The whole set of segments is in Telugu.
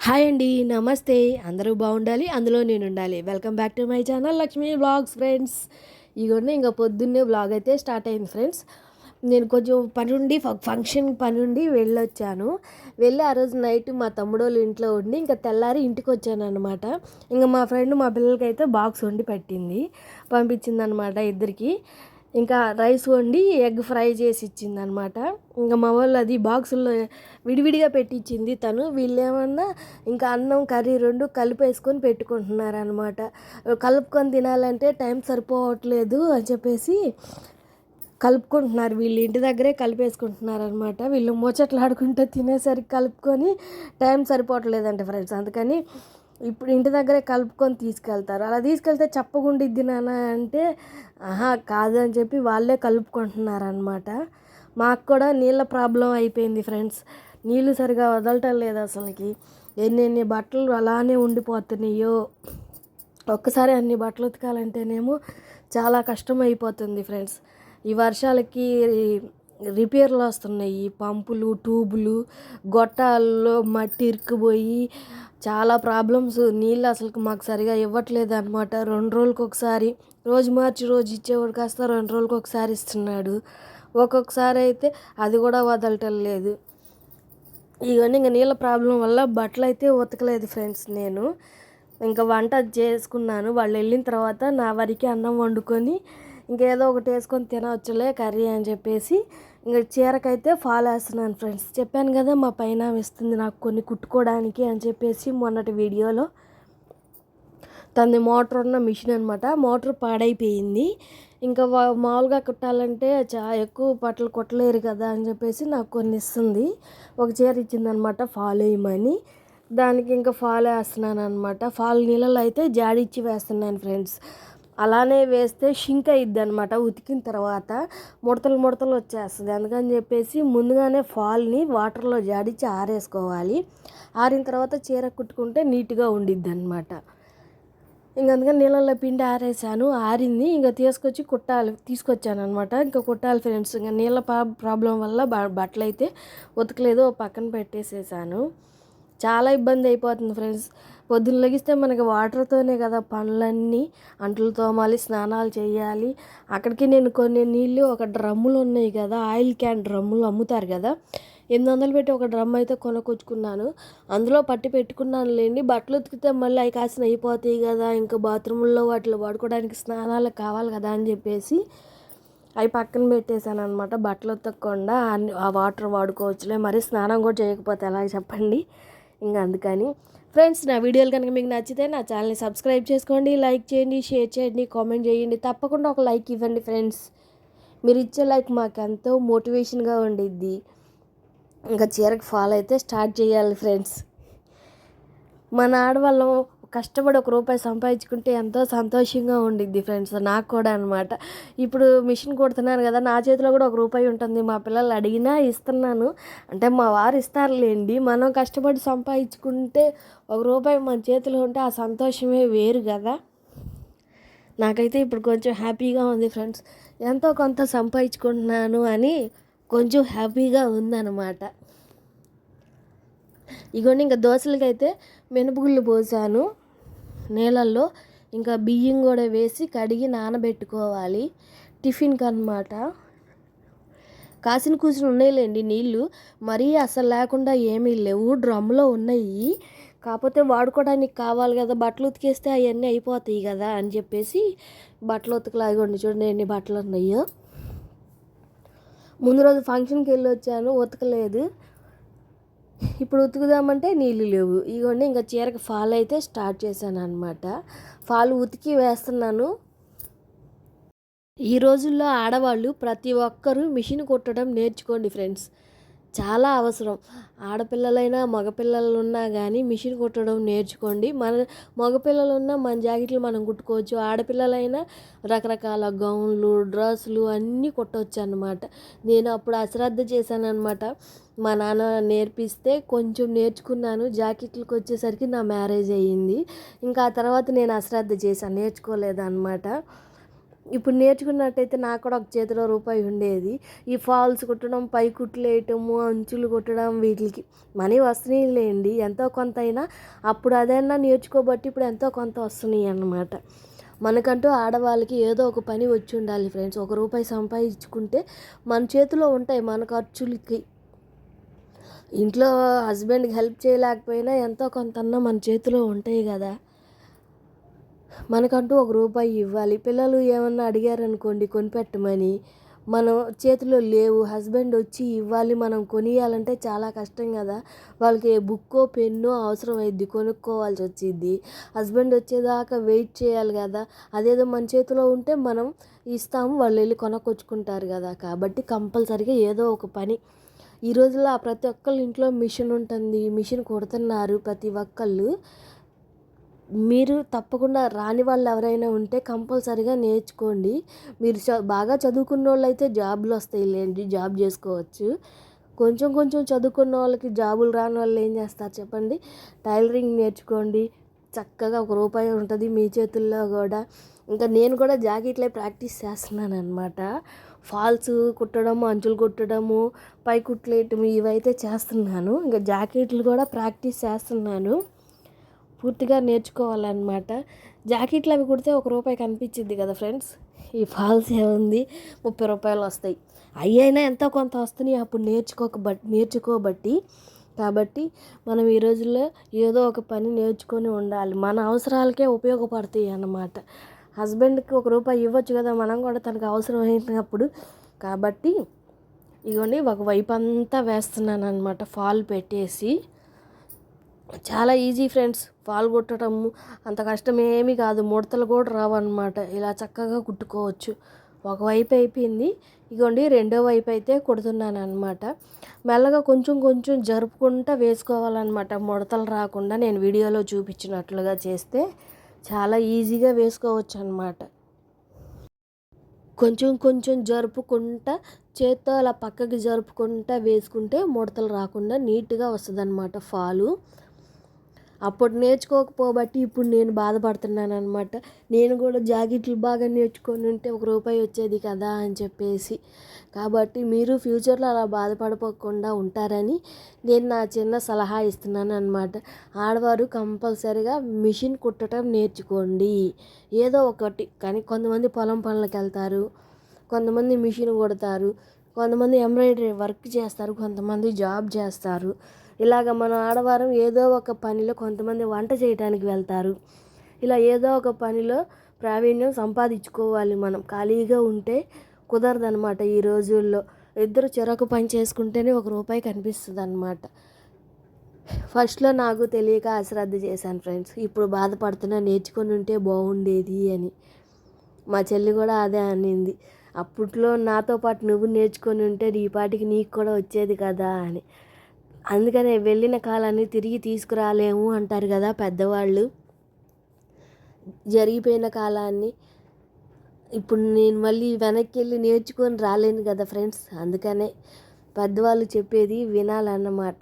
హాయ్ అండి నమస్తే. అందరూ బాగుండాలి అందులో నేను ఉండాలి. Welcome back to my channel Lakshmi blogs friends ఇగోండి ఇంకా పొద్దున్నే బ్లాగ్ అయితే స్టార్ట్ అయింది ఫ్రెండ్స్ నేను కొంచెం పని ఉండి ఫంక్షన్ పని ఉండి వెళ్ళొచ్చాను. వెళ్ళి ఆ రోజు నైట్ మా తమ్ముడోళ్ళు ఇంట్లో ఉండి ఇంకా తెల్లారి ఇంటికి వచ్చాను అనమాట ఇంకా మా ఫ్రెండ్ మా పిల్లలకైతే బాక్స్ వండి పెట్టింది పంపించింది అనమాట ఇద్దరికి. ఇంకా రైస్ వండి ఎగ్ ఫ్రై చేసి ఇచ్చింది అనమాట ఇంకా మా వాళ్ళు అది బాక్సుల్లో విడివిడిగా పెట్టించింది తను. వీళ్ళేమన్నా ఇంకా అన్నం కర్రీ రెండు కలిపేసుకొని పెట్టుకుంటున్నారు అనమాట కలుపుకొని తినాలంటే టైం సరిపోవట్లేదు అని చెప్పేసి కలుపుకుంటున్నారు. వీళ్ళు ఇంటి దగ్గరే కలిపేసుకుంటున్నారు అనమాట వీళ్ళు ముచ్చట్లాడుకుంటూ తినేసరికి కలుపుకొని టైం సరిపోవట్లేదంట ఫ్రెండ్స్. అందుకని ఇప్పుడు ఇంటి దగ్గరే కలుపుకొని తీసుకెళ్తారు. అలా తీసుకెళ్తే చప్పగుండిద్ది నాన్న అంటే ఆహా కాదని చెప్పి వాళ్ళే కలుపుకుంటున్నారు అనమాట మాకు కూడా నీళ్ళ ప్రాబ్లం అయిపోయింది ఫ్రెండ్స్. నీళ్ళు సరిగా వదలటం లేదు అసలుకి. ఎన్ని ఎన్ని బట్టలు అలానే ఉండిపోతున్నాయో. ఒక్కసారి అన్ని బట్టలు ఉతకాలంటేనేమో చాలా కష్టం అయిపోతుంది ఫ్రెండ్స్. ఈ వర్షాలకి రిపేర్లు వస్తున్నాయి. పంపులు ట్యూబులు గొట్టాల్లో మట్టి ఇరుక్కుపోయి చాలా ప్రాబ్లమ్స్. నీళ్ళు అసలు మాకు సరిగా ఇవ్వట్లేదు అనమాట రెండు రోజులకి ఒకసారి రోజు మార్చి రోజు ఇచ్చేవాడు కాస్త రెండు రోజులకి ఒకసారి ఇస్తున్నాడు. ఒక్కొక్కసారి అయితే అది కూడా వదలటం లేదు. ఇవన్నీ ఇంకా నీళ్ళ ప్రాబ్లం వల్ల బట్టలు అయితే ఉతకలేదు ఫ్రెండ్స్ నేను. ఇంకా వంట చేసుకున్నాను. వాళ్ళు వెళ్ళిన తర్వాత నా వరకు అన్నం వండుకొని ఇంకేదో ఒకటి వేసుకొని తినవచ్చులే కర్రీ అని చెప్పేసి ఇంకా చీరకైతే ఫాలో వేస్తున్నాను ఫ్రెండ్స్. చెప్పాను కదా మా పైన ఇస్తుంది నాకు కొన్ని కుట్టుకోవడానికి అని చెప్పేసి మొన్నటి వీడియోలో తనది మోటార్ ఉన్న మిషన్ అనమాట మోటార్ పాడైపోయింది. ఇంకా మామూలుగా కుట్టాలంటే చా ఎక్కువ బట్టలు కుట్టలేరు కదా అని చెప్పేసి నాకు కొన్ని ఇస్తుంది. ఒక చీర ఇచ్చిందనమాట ఫాలో వేయమని. దానికి ఇంకా ఫాలో వేస్తున్నాను అనమాట ఫాల్ నీళ్ళలో అయితే జాడిచ్చి వేస్తున్నాను ఫ్రెండ్స్. అలానే వేస్తే షింక్ అయ్యిద్ది అనమాట ఉతికిన తర్వాత ముడతలు ముడతలు వచ్చేస్తుంది. అందుకని చెప్పేసి ముందుగానే ఫాల్ని వాటర్లో జాడించి ఆరేసుకోవాలి. ఆరిన తర్వాత చీర కుట్టుకుంటే నీట్గా ఉండిద్ది అనమాట ఇంక అందుకని నీళ్ళల్లో పిండి ఆరేసాను. ఆరింది ఇంకా తీసుకొచ్చి కుట్టాలి తీసుకొచ్చాను అనమాట ఇంకా కుట్టాలి ఫ్రెండ్స్. ఇంకా నీళ్ళ ప్రాబ్లం వల్ల బట్టలు అయితే ఉతకలేదు ఓ పక్కన పెట్టేసేసాను. చాలా ఇబ్బంది అయిపోతుంది ఫ్రెండ్స్. పొద్దున్న లెగిస్తే మనకి వాటర్తోనే కదా పనులన్నీ. అంట్లు తోమాలి స్నానాలు చేయాలి. అక్కడికి నేను కొన్ని నీళ్ళు ఒక డ్రమ్ములు ఉన్నాయి కదా ఆయిల్ క్యాన్ డ్రమ్ములు అమ్ముతారు కదా. ఎనిమిది వందలు పెట్టి ఒక డ్రమ్ అయితే కొనుక్కొచ్చుకున్నాను. అందులో పట్టి పెట్టుకున్నాను లేండి. బట్టలు ఉతికితే మళ్ళీ అవి కాసిన అయిపోతాయి కదా. ఇంకా బాత్రూముల్లో వాటిలో వాడుకోవడానికి స్నానాలు కావాలి కదా అని చెప్పేసి అవి పక్కన పెట్టేశాను అనమాట బట్టలు ఉతకకుండా అన్ని ఆ వాటర్ వాడుకోవచ్చులే. మరి స్నానం కూడా చేయకపోతే ఎలా చెప్పండి? ఇంకా అందుకని ఫ్రెండ్స్ నా వీడియోలు కనుక మీకు నచ్చితే నా ఛానల్ని సబ్స్క్రైబ్ చేసుకోండి లైక్ చేయండి షేర్ చేయండి కామెంట్ చేయండి. తప్పకుండా ఒక లైక్ ఇవ్వండి ఫ్రెండ్స్. మీరు ఇచ్చే లైక్ మాకు ఎంతో మోటివేషన్గా ఉండిద్ది. ఇంకా చీరకు ఫాలో అయితే స్టార్ట్ చేయాలి ఫ్రెండ్స్. మన ఆడవాళ్ళం కష్టపడి ఒక రూపాయి సంపాదించుకుంటే ఎంతో సంతోషంగా ఉండిద్ది ఫ్రెండ్స్ నాకు కూడా అనమాట ఇప్పుడు మిషన్ కొడుతున్నాను కదా నా చేతిలో కూడా ఒక రూపాయి ఉంటుంది మా పిల్లలు అడిగినా ఇస్తున్నాను. అంటే మా వారు ఇస్తారులేండి మనం కష్టపడి సంపాదించుకుంటే ఒక రూపాయి మన చేతిలో ఉంటే ఆ సంతోషమే వేరు కదా. నాకైతే ఇప్పుడు కొంచెం హ్యాపీగా ఉంది ఫ్రెండ్స్ ఎంతో కొంత సంపాదించుకుంటున్నాను అని కొంచెం హ్యాపీగా ఉందన్నమాట. ఇగోండి ఇంకా దోశలకైతే మినపగుళ్ళు పోసాను. నీళ్ళల్లో ఇంకా బియ్యం కూడా వేసి కడిగి నానబెట్టుకోవాలి. టిఫిన్కి అనమాట కాసిన కూసిన ఉన్నాయిలేండి నీళ్ళు. మరీ అసలు లేకుండా ఏమీ లేవు. డ్రమ్లో ఉన్నాయి. కాకపోతే వాడుకోవడానికి కావాలి కదా. బట్టలు ఉతికేస్తే అవన్నీ అయిపోతాయి కదా అని చెప్పేసి బట్టలు ఉతకలాగండి చూడండి ఎన్ని బట్టలు ఉన్నాయో. ముందు రోజు ఫంక్షన్కి వెళ్ళి వచ్చాను ఉతకలేదు. ఇప్పుడు ఉతుకుదామంటే నీళ్ళు లేవు. ఇగోండి ఇంకా చీరకు ఫాల్ అయితే స్టార్ట్ చేశాను అనమాట ఫాల్ ఉతికి వేస్తున్నాను. ఈ రోజుల్లో ఆడవాళ్ళు ప్రతి ఒక్కరూ మిషన్ కుట్టడం నేర్చుకోండి ఫ్రెండ్స్. చాలా అవసరం. ఆడపిల్లలైనా మగపిల్లలు ఉన్నా కానీ మిషన్ కుట్టడం నేర్చుకోండి. మన మగపిల్లలు ఉన్నా మన జాకెట్లు మనం కుట్టుకోవచ్చు. ఆడపిల్లలైనా రకరకాల గౌన్లు డ్రెస్సులు అన్నీ కుట్టవచ్చు అనమాట నేను అప్పుడు అశ్రద్ధ చేశాను అనమాట మా నాన్న నేర్పిస్తే కొంచెం నేర్చుకున్నాను. జాకెట్లకు వచ్చేసరికి నా మ్యారేజ్ అయ్యింది. ఇంకా ఆ తర్వాత నేను అశ్రద్ధ చేశాను. నేర్చుకోలేదు అనమాట ఇప్పుడు నేర్చుకున్నట్టయితే నాకు కూడా ఒక చేతిలో రూపాయి ఉండేది. ఈ ఫాల్స్ కుట్టడం పై కుట్లు వేయటము అంచులు కుట్టడం వీటికి మనీ వస్తున్నాయి లేండి ఎంతో కొంత అయినా అప్పుడు అదైనా నేర్చుకోబట్టి ఇప్పుడు ఎంతో కొంత వస్తున్నాయి అన్నమాట. మనకంటూ ఆడవాళ్ళకి ఏదో ఒక పని వచ్చి ఉండాలి ఫ్రెండ్స్. ఒక రూపాయి సంపాదించుకుంటే మన చేతిలో ఉంటాయి మన ఖర్చులకి. ఇంట్లో హస్బెండ్కి హెల్ప్ చేయలేకపోయినా ఎంతో కొంత మన చేతిలో ఉంటాయి కదా. మనకంటూ ఒక రూపాయి ఇవ్వాలి. పిల్లలు ఏమన్నా అడిగారనుకోండి కొనిపెట్టమని. మనం చేతిలో లేవు హస్బెండ్ వచ్చి ఇవ్వాలి మనం కొనియాలంటే చాలా కష్టం కదా. వాళ్ళకి బుక్కో పెన్నో అవసరం అయింది కొనుక్కోవాల్సి వచ్చింది హస్బెండ్ వచ్చేదాకా వెయిట్ చేయాలి కదా. అదేదో మన చేతిలో ఉంటే మనం ఇస్తాము వాళ్ళు వెళ్ళి కొనకొచ్చుకుంటారు కదా. కాబట్టి కంపల్సరిగా ఏదో ఒక పని. ఈ రోజుల్లో ప్రతి ఒక్కళ్ళ ఇంట్లో మిషన్ ఉంటుంది. మిషన్ కుడుతున్నారు ప్రతి ఒక్కళ్ళు. మీరు తప్పకుండా రాని వాళ్ళు ఎవరైనా ఉంటే కంపల్సరిగా నేర్చుకోండి. మీరు చ బాగా చదువుకున్న వాళ్ళు అయితే జాబులు వస్తాయి లేండి జాబ్ చేసుకోవచ్చు. కొంచెం కొంచెం చదువుకున్న వాళ్ళకి జాబులు రాని వాళ్ళు ఏం చేస్తారు చెప్పండి? టైలరింగ్ నేర్చుకోండి. చక్కగా ఒక రూపాయి ఉంటుంది మీ చేతుల్లో కూడా. ఇంకా నేను కూడా జాకెట్లే ప్రాక్టీస్ చేస్తున్నాను అనమాట ఫాల్స్ కుట్టడము అంచులు కుట్టడము పై కుట్లేయటం ఇవైతే చేస్తున్నాను. ఇంకా జాకెట్లు కూడా ప్రాక్టీస్ చేస్తున్నాను. పూర్తిగా నేర్చుకోవాలన్నమాట. జాకెట్లు అవి కుడితే ఒక రూపాయి కనిపించింది కదా ఫ్రెండ్స్. ఈ ఫాల్స్ ఏముంది ముప్పై రూపాయలు వస్తాయి. అయ్యైనా ఎంతో కొంత వస్తున్నాయి అప్పుడు నేర్చుకోకబట్టి నేర్చుకోబట్టి. కాబట్టి మనం ఈ రోజుల్లో ఏదో ఒక పని నేర్చుకొని ఉండాలి. మన అవసరాలకే ఉపయోగపడతాయి అన్నమాట. హస్బెండ్కి ఒక రూపాయి ఇవ్వచ్చు కదా మనం కూడా తనకు అవసరం అయినప్పుడు కాబట్టి ఇగోండి ఒక వైపు అంతా వేస్తున్నాను అనమాట ఫాల్ పెట్టేసి. చాలా ఈజీ ఫ్రెండ్స్ పాలు కుట్టడము అంత కష్టం కాదు. ముడతలు కూడా రావన్నమాట. ఇలా చక్కగా కుట్టుకోవచ్చు. ఒకవైపు అయిపోయింది. ఇగోండి రెండో వైపు అయితే కుడుతున్నాను అనమాట మెల్లగా కొంచెం కొంచెం జరుపుకుంటా వేసుకోవాలన్నమాట. ముడతలు రాకుండా నేను వీడియోలో చూపించినట్లుగా చేస్తే చాలా ఈజీగా వేసుకోవచ్చు అనమాట కొంచెం కొంచెం జరుపుకుంటా చేత్తో అలా పక్కకి జరుపుకుంటా వేసుకుంటే ముడతలు రాకుండా నీట్గా వస్తుంది అనమాట ఫాలు అప్పుడు నేర్చుకోకపోబట్టి ఇప్పుడు నేను బాధపడుతున్నాను అనమాట నేను కూడా జాకెట్లు బాగా నేర్చుకొని ఉంటే ఒక రూపాయి వచ్చేది కదా అని చెప్పేసి. కాబట్టి మీరు ఫ్యూచర్లో అలా బాధపడిపోకుండా ఉంటారని నేను నా చిన్న సలహా ఇస్తున్నాను అనమాట ఆడవారు కంపల్సరిగా మిషన్ కుట్టడం నేర్చుకోండి. ఏదో ఒకటి. కానీ కొంతమంది పొలం పనులకు వెళ్తారు కొంతమంది మిషన్ కుడతారు కొంతమంది ఎంబ్రాయిడరీ వర్క్ చేస్తారు కొంతమంది జాబ్ చేస్తారు. ఇలాగ మన ఆడవారం ఏదో ఒక పనిలో కొంతమంది వంట చేయడానికి వెళ్తారు. ఇలా ఏదో ఒక పనిలో ప్రావీణ్యం సంపాదించుకోవాలి మనం. ఖాళీగా ఉంటే కుదరదనమాట ఈ రోజుల్లో. ఇద్దరు చెరకు పని చేసుకుంటేనే ఒక రూపాయి కనిపిస్తుంది అనమాట ఫస్ట్లో నాకు తెలియక అశ్రద్ధ చేశాను ఫ్రెండ్స్. ఇప్పుడు బాధపడుతున్నా నేర్చుకొని ఉంటే బాగుండేది అని. మా చెల్లి కూడా అదే అనింది. అప్పట్లో నాతో పాటు నువ్వు నేర్చుకొని ఉంటే ఈ పాటికి నీకు కూడా వచ్చేది కదా అని. అందుకనే వెళ్ళిన కాలాన్ని తిరిగి తీసుకురాలేము అంటారు కదా పెద్దవాళ్ళు. జరిగిపోయిన కాలాన్ని ఇప్పుడు నేను మళ్ళీ వెనక్కి వెళ్ళి నేర్చుకొని రాలేను కదా ఫ్రెండ్స్. అందుకనే పెద్దవాళ్ళు చెప్పేది వినాలన్నమాట.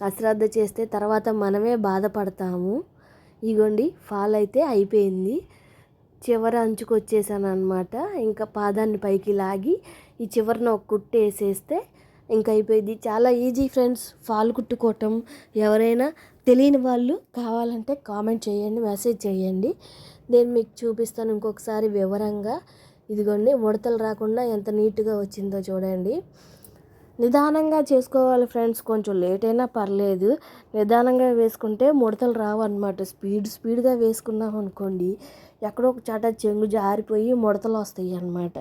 అశ్రద్ధ చేస్తే తర్వాత మనమే బాధపడతాము. ఇగోండి ఫాల్ అయితే అయిపోయింది. చివర అంచుకొచ్చేసాను అనమాట ఇంకా పాదాన్ని పైకి లాగి ఈ చివరిన ఒక కుట్టు వేసేస్తే ఇంకా అయిపోయింది చాలా ఈజీ ఫ్రెండ్స్ ఫాల్ కుట్టుకోవటం. ఎవరైనా తెలియని వాళ్ళు కావాలంటే కామెంట్ చేయండి మెసేజ్ చేయండి. నేను మీకు చూపిస్తాను ఇంకొకసారి వివరంగా. ఇదిగోండి ముడతలు రాకుండా ఎంత నీట్గా వచ్చిందో చూడండి. నిదానంగా చేసుకోవాలి ఫ్రెండ్స్ కొంచెం లేట్ అయినా పర్లేదు. నిదానంగా వేసుకుంటే ముడతలు రావన్నమాట. స్పీడ్ స్పీడ్గా వేసుకున్నాం అనుకోండి ఎక్కడో ఒక చాట చెంగు జారిపోయి ముడతలు వస్తాయి అన్నమాట.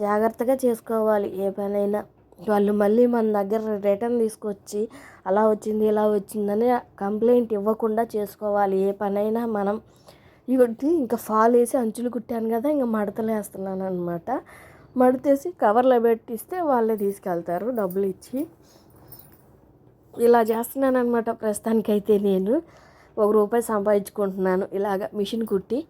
జాగ్రత్తగా చేసుకోవాలి. ఏ పనైనా. వాళ్ళు మళ్ళీ మన దగ్గర రిటర్న్ తీసుకొచ్చి అలా వచ్చింది ఇలా వచ్చిందని కంప్లైంట్ ఇవ్వకుండా చేసుకోవాలి. ఏ పనైనా మనం ఇవి ఇంకా ఫాల్ వేసి అంచులు కుట్టాను కదా ఇంకా మడతలేస్తున్నాను అనమాట మడతేసి కవర్లో పెట్టిస్తే వాళ్ళే తీసుకెళ్తారు డబ్బులు ఇచ్చి. ఇలా చేస్తున్నాను అనమాట ప్రస్తుతానికైతే నేను. ఒక రూపాయి సంపాదించుకుంటున్నాను. ఇలాగ మిషన్ కుట్టి.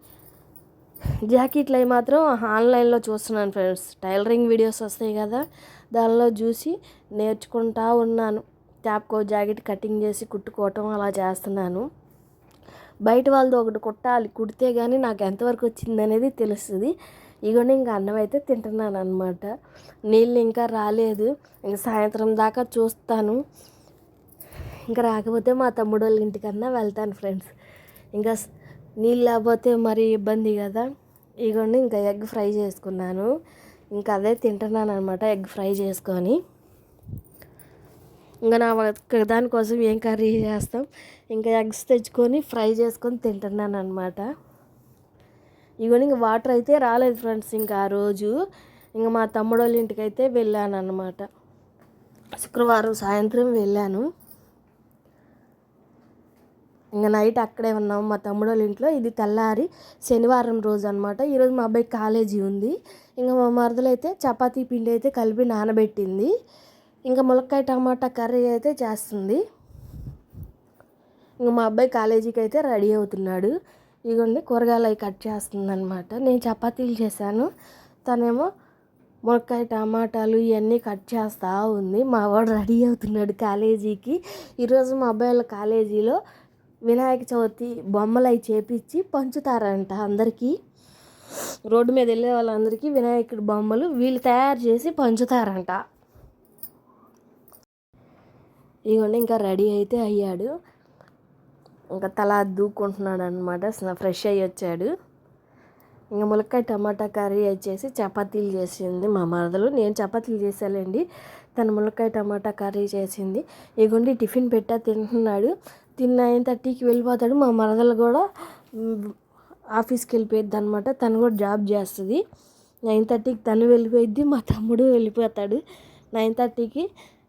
జాకెట్లు అవి మాత్రం ఆన్లైన్లో చూస్తున్నాను ఫ్రెండ్స్. టైలరింగ్ వీడియోస్ వస్తాయి కదా. దానిలో చూసి నేర్చుకుంటా ఉన్నాను. ట్యాప్కో జాకెట్ కటింగ్ చేసి కుట్టుకోవటం అలా చేస్తున్నాను. బయట వాళ్ళది ఒకటి కుట్టాలి. కుడితే కానీ నాకు ఎంతవరకు వచ్చింది అనేది తెలుస్తుంది. ఇగోండి ఇంకా అన్నం అయితే తింటున్నాను అనమాట నీళ్ళు ఇంకా రాలేదు. ఇంకా సాయంత్రం దాకా చూస్తాను. ఇంకా రాకపోతే మా తమ్ముడు వాళ్ళ ఇంటికన్నా వెళ్తాను ఫ్రెండ్స్. ఇంకా నీళ్ళు లేకపోతే మరి ఇబ్బంది కదా. ఇగోండి ఇంకా ఎగ్ ఫ్రై చేసుకున్నాను. ఇంకా అదే తింటున్నాను అనమాట ఎగ్ ఫ్రై చేసుకొని. ఇంకా నా దానికోసం ఏం కర్రీ చేస్తాం? ఇంకా ఎగ్స్ తెచ్చుకొని ఫ్రై చేసుకొని తింటున్నాను అనమాట ఇవన్నీ ఇంకా వాటర్ అయితే రాలేదు ఫ్రెండ్స్ ఇంకా ఆ రోజు. ఇంకా మా తమ్ముడు వాళ్ళ ఇంటికి అయితే వెళ్ళాను అనమాట శుక్రవారం సాయంత్రం వెళ్ళాను. ఇంకా నైట్ అక్కడే ఉన్నాం. మా తమ్ముడు వాళ్ళ ఇంట్లో ఇది తెల్లారి శనివారం రోజు అనమాట ఈరోజు మా అబ్బాయి కాలేజీ ఉంది. ఇంకా మా మరదలు అయితే చపాతీ పిండి అయితే కలిపి నానబెట్టింది. ఇంకా ములక్కాయ టమాటా కర్రీ అయితే చేస్తుంది. ఇంకా మా అబ్బాయి కాలేజీకి అయితే రెడీ అవుతున్నాడు. ఇదిగోండి కూరగాయలు అవి కట్ చేస్తుంది అనమాట నేను చపాతీలు చేశాను. తనేమో మునక్కాయ టమాటాలు ఇవన్నీ కట్ చేస్తూ ఉంది. మా వాడు రెడీ అవుతున్నాడు కాలేజీకి. ఈరోజు మా అబ్బాయి వాళ్ళ కాలేజీలో వినాయక చవితి బొమ్మలు అవి చేపించి పంచుతారంట అందరికీ. రోడ్డు మీద వెళ్ళే వాళ్ళందరికీ వినాయకుడి బొమ్మలు వీళ్ళు తయారు చేసి పంచుతారంట. ఇదిగోండి ఇంకా రెడీ అయితే అయ్యాడు. ఇంకా తల దూకుంటున్నాడు అనమాట ఫ్రెష్ అయ్యి వచ్చాడు. ఇంకా ములక్కాయ టమాటా కర్రీ వచ్చేసి చపాతీలు చేసింది మా మరదలు. నేను చపాతీలు చేశాలండి తను ములక్కాయ టమాటా కర్రీ చేసింది. ఇగోండి టిఫిన్ పెట్టా తింటున్నాడు. తిన్న నైన్ థర్టీకి వెళ్ళిపోతాడు. మా మరదలు కూడా ఆఫీస్కి వెళ్ళిపోయిద్ది అనమాట తను కూడా జాబ్ చేస్తుంది. నైన్ థర్టీకి తను వెళ్ళిపోయిద్ది మా తమ్ముడు వెళ్ళిపోతాడు. నైన్ థర్టీకి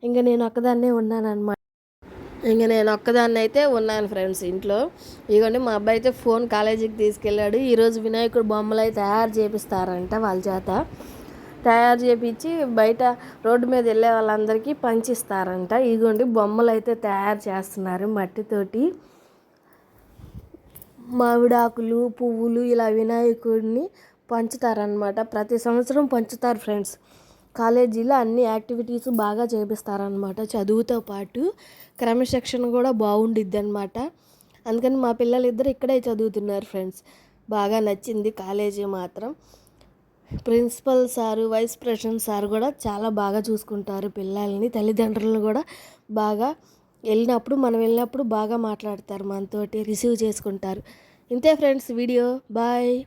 ఇంకా నేను ఒక్కదాన్నే ఉన్నాను అనమాట ఇంక నేను ఒక్కదాన్ని అయితే ఉన్నాను ఫ్రెండ్స్ ఇంట్లో. ఇదిగోండి మా అబ్బాయి అయితే ఫోన్ కాలేజీకి తీసుకెళ్ళాడు. ఈరోజు వినాయకుడు బొమ్మలు అయితే తయారు చేపిస్తారంట వాళ్ళ చేత. తయారు చేపించి బయట రోడ్డు మీద వెళ్ళే వాళ్ళందరికీ పంచిస్తారంట. ఇదిగోండి బొమ్మలు అయితే తయారు చేస్తున్నారు మట్టితోటి. మామిడాకులు పువ్వులు ఇలా వినాయకుడిని పంచుతారనమాట ప్రతి సంవత్సరం పంచుతారు ఫ్రెండ్స్. కాలేజీలో అన్ని యాక్టివిటీస్ బాగా చేపిస్తారనమాట చదువుతో పాటు. క్రమశిక్షణ కూడా బాగుండిద్ది అనమాట అందుకని మా పిల్లలు ఇద్దరు ఇక్కడే చదువుతున్నారు ఫ్రెండ్స్. బాగా నచ్చింది కాలేజీ మాత్రం. Principal sir vice president sir కూడా చాలా బాగా చూసుకుంటారు పిల్లల్ని తల్లిదండ్రులను కూడా బాగా వెళ్ళినప్పుడు మనం వెళ్ళినప్పుడు బాగా మాట్లాడతారు మనతోటి రిసీవ్ చేసుకుంటారు. ఇంతే ఫ్రెండ్స్ వీడియో. బాయ్.